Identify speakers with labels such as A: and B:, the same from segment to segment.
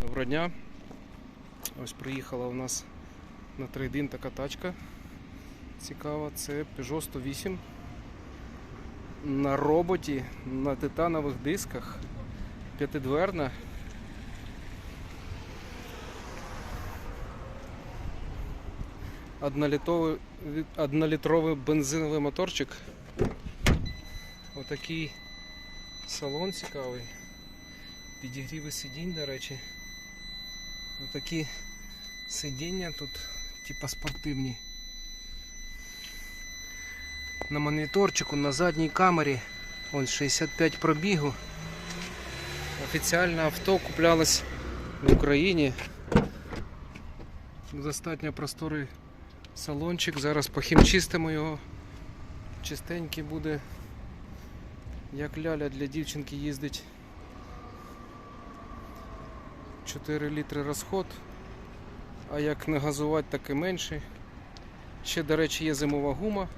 A: Доброго дня. Ось приїхала у нас на трейдин така тачка. Цікава, це Peugeot 108 на роботі, на титанових дисках, п'ятидверна. Однолітровий, бензиновий моторчик. Отакий салон цікавий. Підігріви сидінь, до речі. Отакі сидіння тут, типа спортивні. На моніторчику на задній камері он 65 пробігу. Офіціальне авто куплялось в Україні. Достатньо просторий салончик. Зараз похімчистимо його. Чистенький буде. Як ляля для дівчинки їздить. 4 літри розход. А як не газувати, так і менший. Ще, до речі, є зимова гума.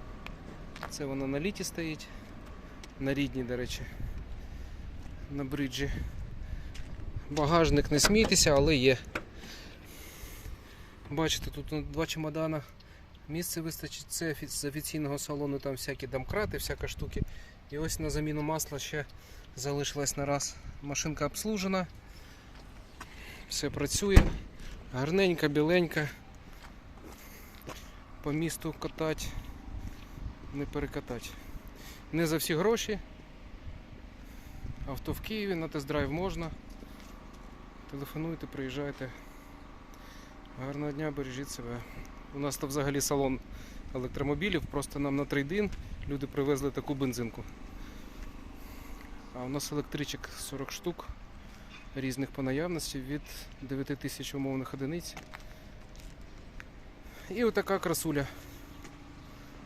A: Це вона на літі стоїть. На рідній, до речі. На бриджі. Багажник не смійтеся, але є. Бачите, тут два чемодана. Місце вистачить це з офіційного салону, там всякі домкрати, всякі штуки. І ось на заміну масла ще залишилась на раз. Машинка обслужена. Все працює. Гарненька, біленька. По місту катать, не перекатати. Не за всі гроші. Авто в Києві на тест-драйв можна. Телефонуйте, приїжджайте. Гарного дня, бережіть себе. У нас то взагалі салон електромобілів, просто нам на трейдин люди привезли таку бензинку. А у нас електричок 40 штук різних по наявності від 9 тисяч умовних одиниць. І отака красуля.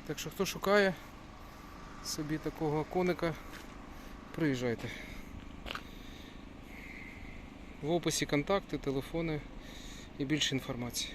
A: Так що хто шукає собі такого коника, приїжджайте. В описі контакти, телефони і більше інформації.